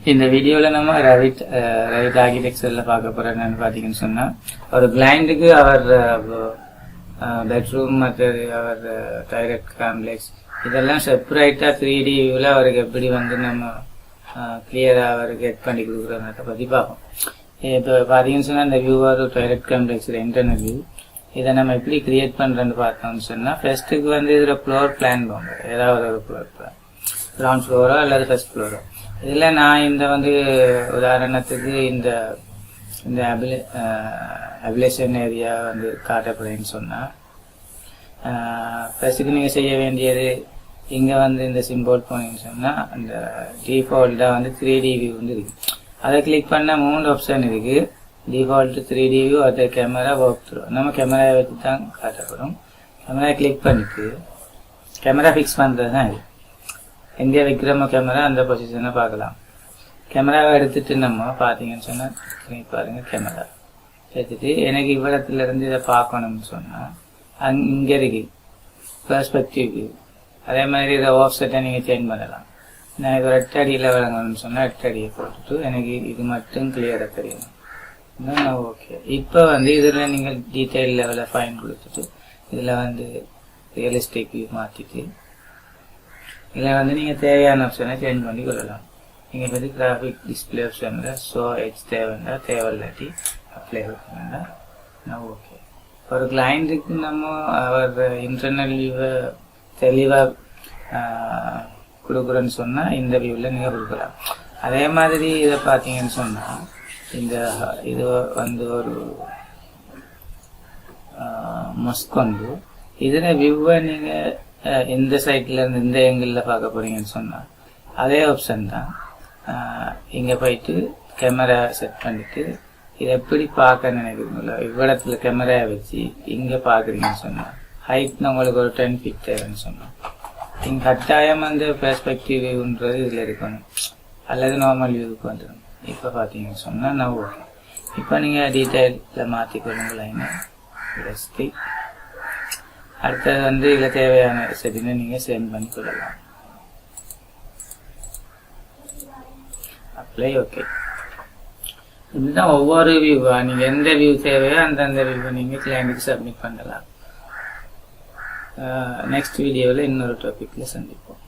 இந்த வீடியோவில் நம்ம ரவிட் ரவிட் ஆர்கிடெக்சரில் பார்க்க போகிற என்னன்னு பார்த்தீங்கன்னு சொன்னால் ஒரு கிளைண்டுக்கு அவர் பெட்ரூம் மற்றது அவர் டைரக்ட் காம்ப்ளெக்ஸ் இதெல்லாம் செப்பரேட்டாக த்ரீ டி வியூவில் அவருக்கு எப்படி வந்து நம்ம கிளியராக அவருக்கு எட் பண்ணி கொடுக்குறோன்றதை பற்றி பார்ப்போம். இப்போ பார்த்தீங்கன்னு சொன்னால் இந்த வியூ ஒரு டைரக்ட் காம்ப்ளெக்ஸ் இன்டர்னல் வியூ இதை நம்ம எப்படி கிரியேட் பண்ணுறோன்னு பார்த்தோம்னு சொன்னால் ஃபர்ஸ்ட்டுக்கு வந்து இதில் ஃப்ளோர் பிளான் போங்க. ஏதாவது ஒரு ஃப்ளோர் பிளான் கிரவுண்ட் ஃப்ளோரோ அல்லது ஃபர்ஸ்ட் ஃப்ளோரோ இதில் நான் இந்த வந்து உதாரணத்துக்கு இந்த இந்த அபிலே அபிலேஷன் ஏரியா வந்து காட்டப்படுறேன்னு சொன்னால் ஃபஸ்ட்டுக்கு நீங்கள் செய்ய வேண்டியது இங்கே வந்து இந்த சிம்போல் போனீங்கன்னு சொன்னால் அந்த டிஃபால்ட்டாக வந்து த்ரீ டி வியூ வந்து இருக்குது அதை கிளிக் பண்ணால் மூணு ஆப்ஷன் இருக்குது டிஃபால்ட்டு த்ரீ டி வியூ அதை கேமரா ஒர்க் த்ரூ நம்ம கேமராவை வச்சு தான் காட்டப்படும். கேமரா கிளிக் பண்ணிட்டு கேமரா ஃபிக்ஸ் பண்ணுறது தான் இருக்குது எங்கே வைக்கிறோமோ கேமரா அந்த பொசிஷனை பார்க்கலாம். கேமராவை எடுத்துட்டு நம்ம பார்த்தீங்கன்னு சொன்னால் பாருங்கள் கேமரா எடுத்துட்டு எனக்கு இவ்வளத்துலேருந்து இதை பார்க்கணும்னு சொன்னால் அங் இங்கே இருக்கு. பெர்ஸ்பெக்டிவ் அதே மாதிரி இதை ஆஃப் செட்டை நீங்கள் சேஞ்ச் பண்ணலாம். நான் இது ஒரு எட்டு அடியில் வழங்கணும்னு சொன்னால் எட்டு அடியை போட்டுட்டு எனக்கு இது மட்டும் கிளியராக தெரியும். ஓகே இப்போ வந்து இதில் நீங்கள் டீட்டெயில் லெவலில் ஃபைன் கொடுத்துட்டு இதில் வந்து ரியலிஸ்டிக் மாற்றிட்டு இதில் வந்து நீங்கள் தேவையான ஆப்ஷனை சேஞ்ச் பண்ணி கொள்ளலாம். நீங்கள் வந்து கிராஃபிக் டிஸ்பிளே ஆப்ஷனில் ஷோ ஹெச் தேவை தேவையில்லாட்டி அப்ளை பண்ணுங்க நான் ஓகே ஒரு கிளைண்ட்டுக்கு நம்ம அவர் இன்டர்னல் வியூவை தெளிவாக கொடுக்குறேன்னு சொன்னால் இந்த வியூவில் நீங்கள் கொடுக்கலாம். அதே மாதிரி இதை பார்த்தீங்கன்னு சொன்னால் இந்த இது வந்து ஒரு மஸ்கொண்டு இதில் வியூவை நீங்கள் இந்த சைட்ல இருந்து இந்த ஏங்கிளில் பார்க்க போறீங்கன்னு சொன்னால் அதே ஆப்ஷன் தான். இங்கே போயிட்டு கேமரா செட் பண்ணிட்டு இதை எப்படி பார்க்க நினைக்கிறீங்களோ இவ்விடத்துல கேமராவை வச்சு இங்கே பார்க்குறீங்கன்னு சொன்னால் ஹைட் உங்களுக்கு ஒரு டென் ஃபீட் தேவைன்னு சொன்னோம் நீங்கள் கட்டாயம் அந்த பெர்ஸ்பெக்டிவ் வியூன்றது இதில் இருக்கணும். அல்லது நார்மல் வியூவுக்கு வந்துடும் இப்போ பார்த்தீங்கன்னு சொன்னால் நான் ஓகே இப்போ நீங்கள் டீட்டெயிலில் மாற்றிக்கொள்ளுங்களேன் ஸ்டிக் அடுத்தது வந்து இதில் தேவையான செட்டினை நீங்கள் சென்ட் பண்ணி கொள்ளலாம். அப்ளை ஓகே இதுதான் ஒவ்வொரு வியூவா நீங்கள் எந்த வியூ தேவையோ அந்தந்த வியூவை நீங்கள் கிளைண்ட்டுக்கு சப்மிட் பண்ணலாம். நெக்ஸ்ட் வீடியோவில் இன்னொரு டாப்பிக்கில் சந்திப்போம்.